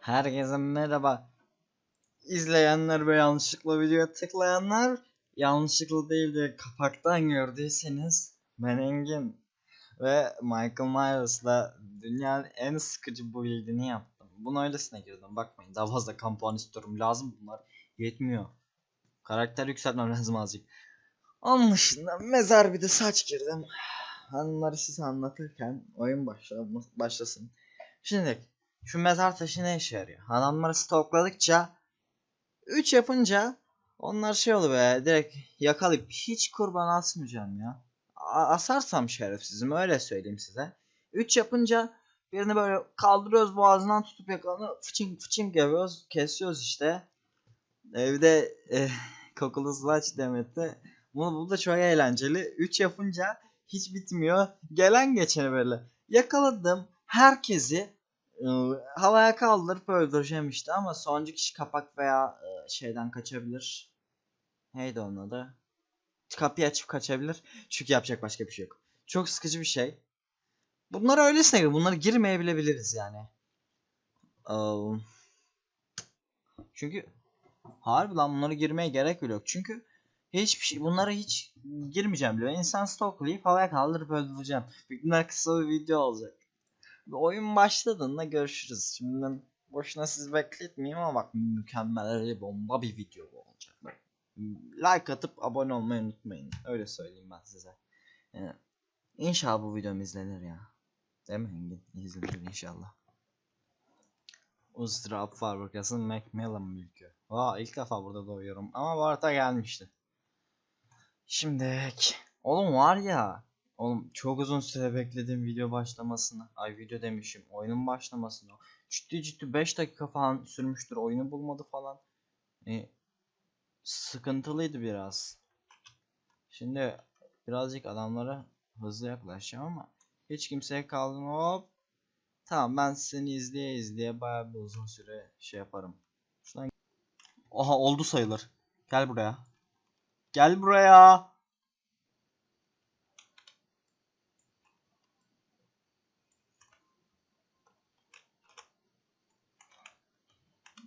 Herkese merhaba. İzleyenler ve yanlışlıkla videoya tıklayanlar yanlışlıkla değil de kapaktan gördüyseniz ben Engin ve Michael Myers'la dünyanın en sıkıcı bu build'ini yaptım. Bunu öylesine girdim bakmayın daha fazla kampuan istiyorum lazım bunlar yetmiyor. Karakter yükseltmem lazım azıcık. Onun dışında mezar bir de saç girdim. Hanımları size anlatırken oyun başla başlasın. Şimdi şu mezar taşı ne işe yarıyor? Hanımları stokladıkça 3 yapınca onlar şey oluyor be direkt yakalayıp hiç kurban asmayacağım ya. Asarsam şerefsizim öyle söyleyeyim size. 3 yapınca birini böyle kaldırıyoruz boğazından tutup yakalını fıçın fıçın yapıyoruz kesiyoruz işte. Evde e, kokulu slaç demette. Bu, bu da çok eğlenceli. 3 yapınca hiç bitmiyor. Gelen geçeni böyle. Yakaladım herkesi e, havaya kaldırıp öldüreceğim işte ama sonuncu kişi kapak veya e, şeyden kaçabilir. Neydi onun adı? Kapıyı açıp kaçabilir. Çünkü yapacak başka bir şey yok. Çok sıkıcı bir şey. Bunlar öylesine gibi. Bunları girmeye bile biliriz yani. Um, çünkü harbi lan bunları girmeye gerek yok. Çünkü hiçbir şey bunlara hiç girmeyeceğim bile. İnsan stoklayıp havaya kaldırıp öldüreceğim. Büyük ihtimalle kısa bir video olacak. Oyun başladığında görüşürüz. Şimdiden boşuna sizi bekletmeyeyim ama bak mükemmel bomba bir video bu olacak. Like atıp abone olmayı unutmayın. Öyle söyleyeyim ben size. Yani, inşallah bu videom izlenir ya. Değil mi Engin? İzlenir inşallah. Uzdırap fabrikası Macmillan mülkü. Vaa ilk defa burada doğuyorum ama bu arada gelmişti. Şimdi oğlum var ya Oğlum çok uzun süre bekledim video başlamasını. Ay video demişim. Oyunun başlamasını. Ciddi ciddi 5 dakika falan sürmüştür. Oyunu bulmadı falan. E, sıkıntılıydı biraz. Şimdi birazcık adamlara hızlı yaklaşacağım ama hiç kimseye kaldım hop. Tamam ben seni izleye izleye bayağı bir uzun süre şey yaparım. Şuradan Oha oldu sayılır. Gel buraya. Gel buraya.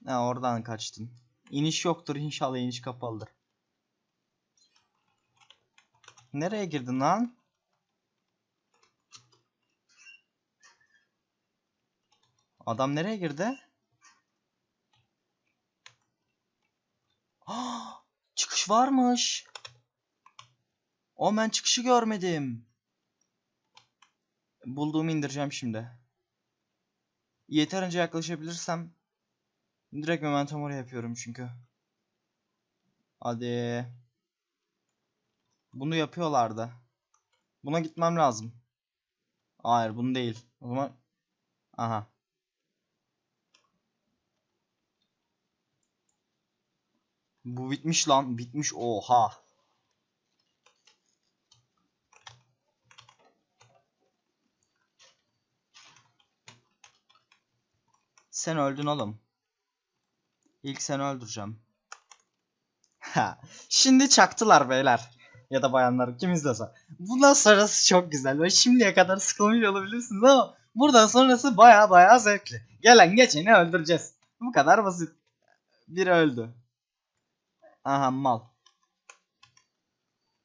Ha oradan kaçtın. İniş yoktur inşallah iniş kapalıdır. Nereye girdin lan? Adam nereye girdi? Ah, çıkış varmış. O ben çıkışı görmedim. Bulduğumu indireceğim şimdi. Yeterince yaklaşabilirsem Direkt momentum oraya yapıyorum çünkü. Hadi. Bunu yapıyorlardı. Buna gitmem lazım. Hayır bunu değil. O zaman... Aha. Bu bitmiş lan. Bitmiş. Oha. Sen öldün oğlum. İlk seni öldüreceğim. Ha, şimdi çaktılar beyler. Ya da bayanlar kim izlese. Bundan sonrası çok güzel. Ve şimdiye kadar sıkılmış olabilirsiniz ama buradan sonrası baya baya zevkli. Gelen geçeni öldüreceğiz. Bu kadar basit. Biri öldü. Aha mal.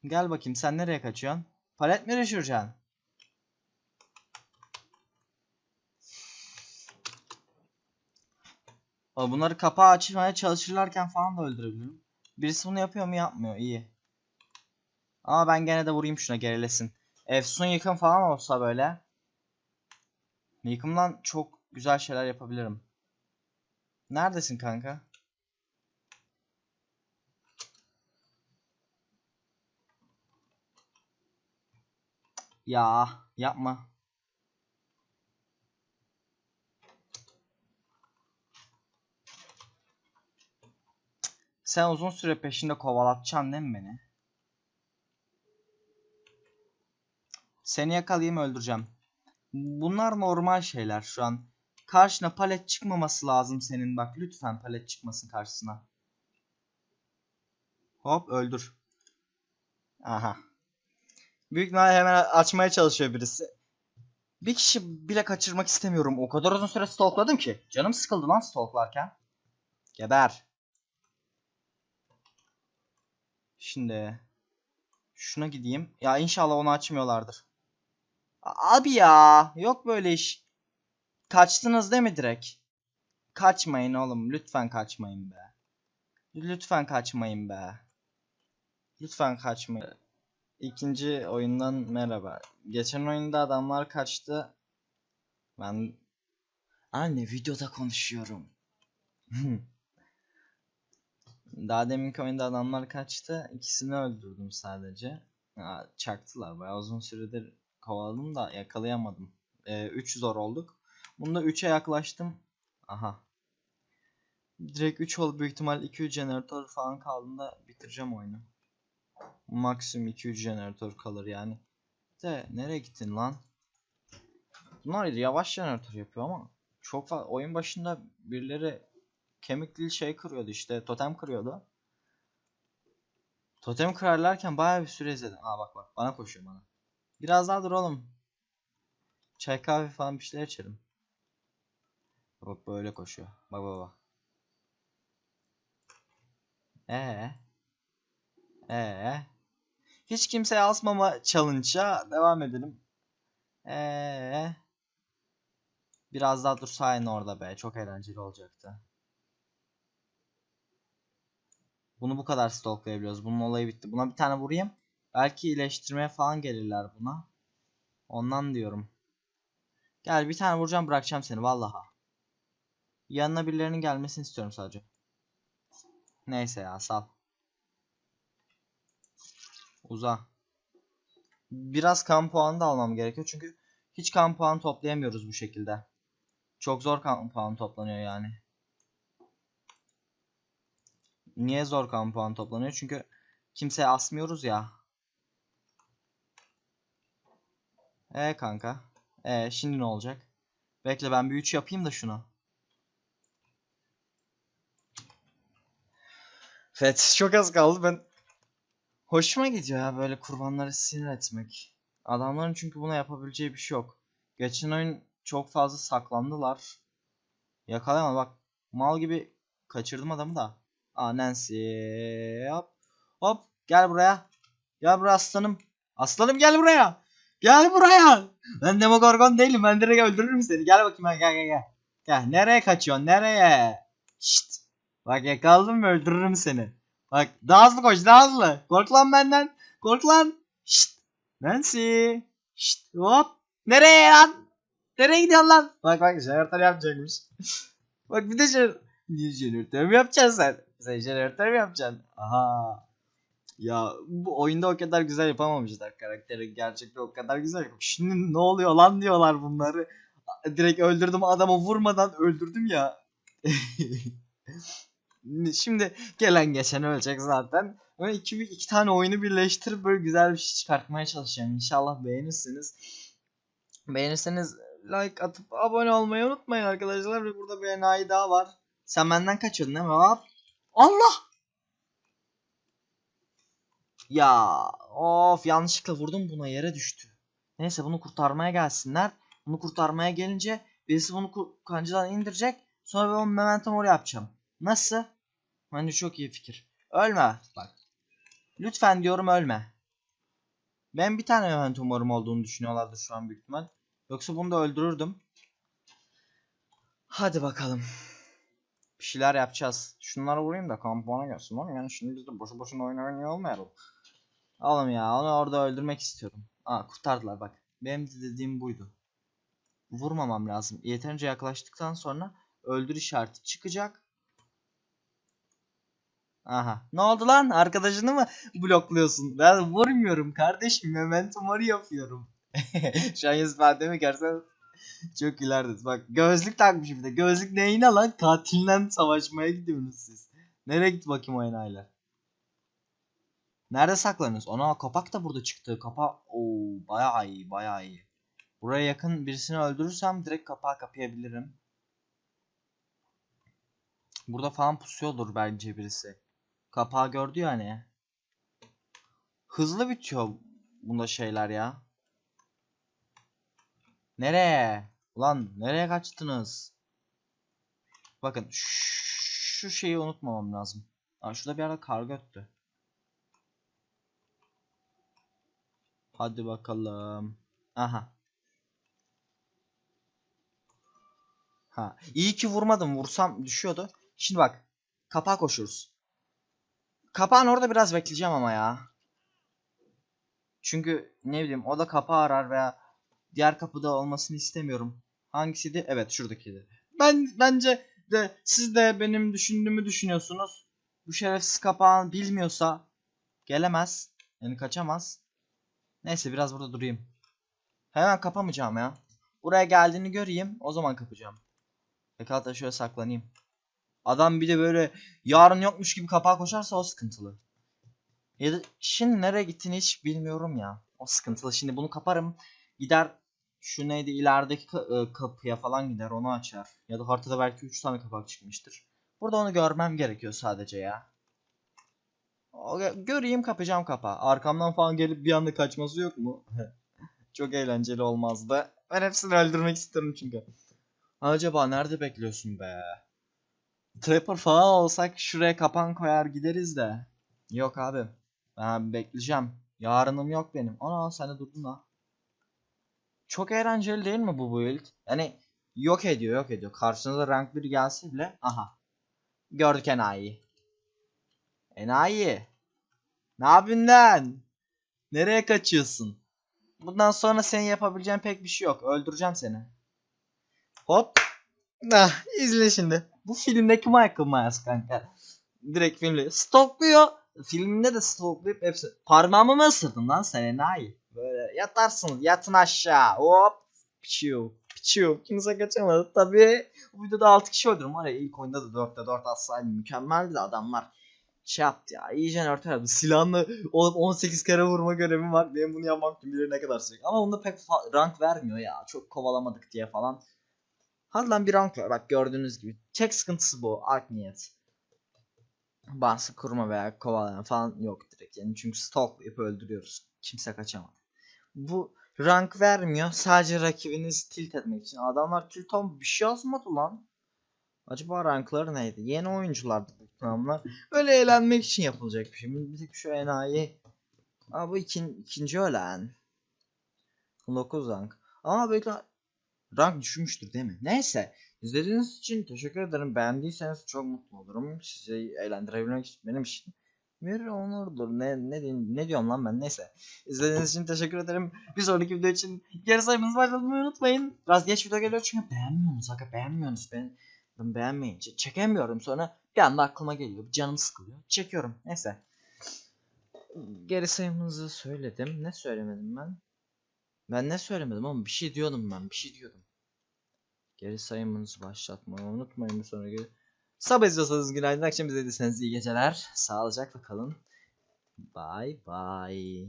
Gel bakayım sen nereye kaçıyorsun? Palet mi düşüreceksin? Bunları kapağı açmaya çalışırlarken falan da öldürebilirim. Birisi bunu yapıyor mu yapmıyor iyi. Ama ben gene de vurayım şuna gerilesin. Efsun yıkım falan olsa böyle. Yıkımdan çok güzel şeyler yapabilirim. Neredesin kanka? Ya yapma. Sen uzun süre peşinde kovalatacaksın değil mi beni? Seni yakalayayım öldüreceğim. Bunlar normal şeyler şu an. Karşına palet çıkmaması lazım senin bak. Lütfen palet çıkmasın karşısına. Hop öldür. Aha. Büyük ihtimalle hemen açmaya çalışıyor birisi. Bir kişi bile kaçırmak istemiyorum. O kadar uzun süre stalkladım ki. Canım sıkıldı lan stalklarken. Geber. Şimdi şuna gideyim. Ya inşallah onu açmıyorlardır. Abi ya, yok böyle iş. Kaçtınız değil mi direkt? Kaçmayın oğlum, lütfen kaçmayın be. Lütfen kaçmayın be. Lütfen kaçmayın. İkinci oyundan merhaba. Geçen oyunda adamlar kaçtı. Ben anne videoda konuşuyorum. Daha deminki oyunda adamlar kaçtı. İkisini öldürdüm sadece. Ya, çaktılar. Bayağı uzun süredir kovaladım da yakalayamadım. 3 zor olduk. Bunda 3'e yaklaştım. Aha. Direkt 3 oldu büyük ihtimal 2-3 jeneratör falan kaldığında bitireceğim oyunu. Maksimum 2-3 jeneratör kalır yani. De nereye gittin lan? Bunlar yavaş jeneratör yapıyor ama çok fazla oyun başında birileri kemikli şey kırıyordu işte totem kırıyordu. Totem kırarlarken bayağı bir süre izledim. Aa bak bak bana koşuyor bana. Biraz daha dur oğlum. Çay kahve falan bir şeyler içelim. Bak böyle koşuyor. Bak bak bak. Ee. Ee. Hiç kimseye asmama challenge'a devam edelim. Ee. Biraz daha dursaydın orada be. Çok eğlenceli olacaktı. Bunu bu kadar stalklayabiliyoruz. Bunun olayı bitti. Buna bir tane vurayım. Belki iyileştirmeye falan gelirler buna. Ondan diyorum. Gel bir tane vuracağım bırakacağım seni vallaha. Yanına birilerinin gelmesini istiyorum sadece. Neyse ya sal. Uza. Biraz kan puanı da almam gerekiyor çünkü hiç kan puanı toplayamıyoruz bu şekilde. Çok zor kan puanı toplanıyor yani. Niye zor kan puanı toplanıyor? Çünkü kimseye asmıyoruz ya. E kanka. E şimdi ne olacak? Bekle ben bir 3 yapayım da şunu. Evet çok az kaldı ben. Hoşuma gidiyor ya böyle kurbanları sinir etmek. Adamların çünkü buna yapabileceği bir şey yok. Geçen oyun çok fazla saklandılar. Yakalayamadım bak. Mal gibi kaçırdım adamı da. Aa Nancy. Hop. Hop. Gel buraya. Gel buraya aslanım. Aslanım gel buraya. Gel buraya. Ben Demogorgon değilim. Ben direkt öldürürüm seni. Gel bakayım gel gel gel. Gel nereye kaçıyorsun? Nereye? Şşt. Bak yakaladım öldürürüm seni. Bak daha hızlı koş daha hızlı. Kork lan benden. Kork lan. Şşt. Nancy. Şşt. Hop. Nereye lan? Nereye gidiyorsun lan? Bak bak jeneratör yapacakmış. bak bir de jeneratör. Mü yapacaksın sen? Sen jeneratör mü yapacaksın? Aha. Ya bu oyunda o kadar güzel yapamamışlar karakteri. Gerçekten o kadar güzel. Şimdi ne oluyor lan diyorlar bunları. Direkt öldürdüm adamı vurmadan öldürdüm ya. Şimdi gelen geçen ölecek zaten. Ama iki, iki tane oyunu birleştirip böyle güzel bir şey çıkartmaya çalışacağım. İnşallah beğenirsiniz. Beğenirseniz like atıp abone olmayı unutmayın arkadaşlar. Ve burada bir enayi daha var. Sen benden kaçıyordun değil mi? Hop. Allah! Ya of yanlışlıkla vurdum buna yere düştü. Neyse bunu kurtarmaya gelsinler. Bunu kurtarmaya gelince birisi bunu kancadan indirecek. Sonra ben onu memento mori yapacağım. Nasıl? Bence çok iyi fikir. Ölme bak. Lütfen diyorum ölme. Ben bir tane memento morim olduğunu düşünüyorlardır şu an büyük ihtimal. Yoksa bunu da öldürürdüm. Hadi bakalım. Bir şeyler yapacağız. Şunlara vurayım da kampana gelsin oğlum. Yani şimdi biz de boşu boşuna oyun oynuyor olmayalım. Oğlum ya onu orada öldürmek istiyorum. Aa kurtardılar bak. Benim de dediğim buydu. Vurmamam lazım. Yeterince yaklaştıktan sonra öldür işareti çıkacak. Aha. Ne oldu lan? Arkadaşını mı blokluyorsun? Ben vurmuyorum kardeşim. Memento mori yapıyorum. Şu an ifademi görsen çok ileride. Bak gözlük takmış bir de. Gözlük neyine lan? Katiline savaşmaya gidiyorsunuz siz. Nereye git bakayım o enayiler? Nerede saklanıyorsunuz? Ona kapak da burada çıktı. Kapa Oo bayağı iyi, bayağı iyi. Buraya yakın birisini öldürürsem direkt kapağı kapayabilirim. Burada falan pusuyordur bence birisi. Kapağı gördü ya hani. Hızlı bitiyor bunda şeyler ya. Nereye? Ulan nereye kaçtınız? Bakın şu şeyi unutmamam lazım. Aa, şurada bir yerde karga öttü. Hadi bakalım. Aha. Ha, iyi ki vurmadım. Vursam düşüyordu. Şimdi bak. Kapağa koşuyoruz. Kapağın orada biraz bekleyeceğim ama ya. Çünkü ne bileyim o da kapağı arar veya diğer kapıda olmasını istemiyorum. Hangisiydi? Evet şuradakiydi. Ben bence de siz de benim düşündüğümü düşünüyorsunuz. Bu şerefsiz kapağın bilmiyorsa gelemez. Yani kaçamaz. Neyse biraz burada durayım. Hemen kapamayacağım ya. Buraya geldiğini göreyim. O zaman kapacağım. Da şöyle saklanayım. Adam bir de böyle yarın yokmuş gibi kapağa koşarsa o sıkıntılı. Ya da şimdi nereye gittiğini hiç bilmiyorum ya. O sıkıntılı. Şimdi bunu kaparım. Gider şu neydi ilerideki e, kapıya falan gider onu açar. Ya da haritada belki 3 tane kapak çıkmıştır. Burada onu görmem gerekiyor sadece ya. Göreyim kapacağım kapağı. Arkamdan falan gelip bir anda kaçması yok mu? Çok eğlenceli olmazdı. Ben hepsini öldürmek isterim çünkü. Acaba nerede bekliyorsun be? Trapper falan olsak şuraya kapan koyar gideriz de. Yok abi. Ben bekleyeceğim. Yarınım yok benim. Ana sen de durdun ha. Çok eğlenceli değil mi bu build? Yani yok ediyor yok ediyor. Karşınıza rank 1 gelse bile. Aha. Gördük enayi. Enayi. Ne yapıyorsun lan? Nereye kaçıyorsun? Bundan sonra senin yapabileceğin pek bir şey yok. Öldüreceğim seni. Hop. Ah, izle şimdi. Bu filmdeki Michael Myers kanka. Direkt filmde stalkluyor. Filminde de stalklayıp hepsi. Parmağımı mı ısırdın lan sen enayi? Böyle yatarsınız. Yatın aşağı. Hop. Piçiyor. Piçiyor. Kimse kaçamadı. Tabii bu videoda 6 kişi öldürdüm. Var ya ilk oyunda da 4'te 4 atsaydım mükemmeldi de adamlar şey yaptı ya. İyice örter yaptı. Silahla o- 18 kere vurma görevim var. Benim bunu yapmak kim bilir ne kadar sürecek. Ama bunda pek rank vermiyor ya. Çok kovalamadık diye falan. Hadi lan bir rank ver. Bak gördüğünüz gibi. Tek sıkıntısı bu. Art niyet. Bahsi kurma veya kovalayan falan yok direkt. Yani çünkü stalklayıp öldürüyoruz. Kimse kaçamaz. Bu rank vermiyor. Sadece rakibinizi tilt etmek için. Adamlar tilt olmuş. Bir şey yazmadı lan. Acaba rankları neydi? Yeni oyunculardı bu adamlar. Öyle eğlenmek için yapılacak bir şey. Bir tek şu enayi. Aa bu ikin, ikinci ölen. 9 rank. Ama belki rank düşmüştür değil mi? Neyse. İzlediğiniz için teşekkür ederim. Beğendiyseniz çok mutlu olurum. Sizi eğlendirebilmek benim için bir onurdur. Ne ne ne diyorum lan ben? Neyse. İzlediğiniz için teşekkür ederim. Bir sonraki video için geri sayımınızı başlatmayı unutmayın. Biraz geç video geliyor çünkü beğenmiyorsunuz. Hakikaten beğenmiyorsunuz. Ben, ben beğenmeyince çekemiyorum. Sonra bir anda aklıma geliyor. Canım sıkılıyor. Çekiyorum. Neyse. Geri sayımınızı söyledim. Ne söylemedim ben? Ben ne söylemedim ama bir şey diyordum ben. Bir şey diyordum. Geri sayımınızı başlatmayı unutmayın bir sonraki. Sabah izliyorsanız günaydın. Akşam izlediyseniz iyi geceler. Sağlıcakla kalın. Bye bye.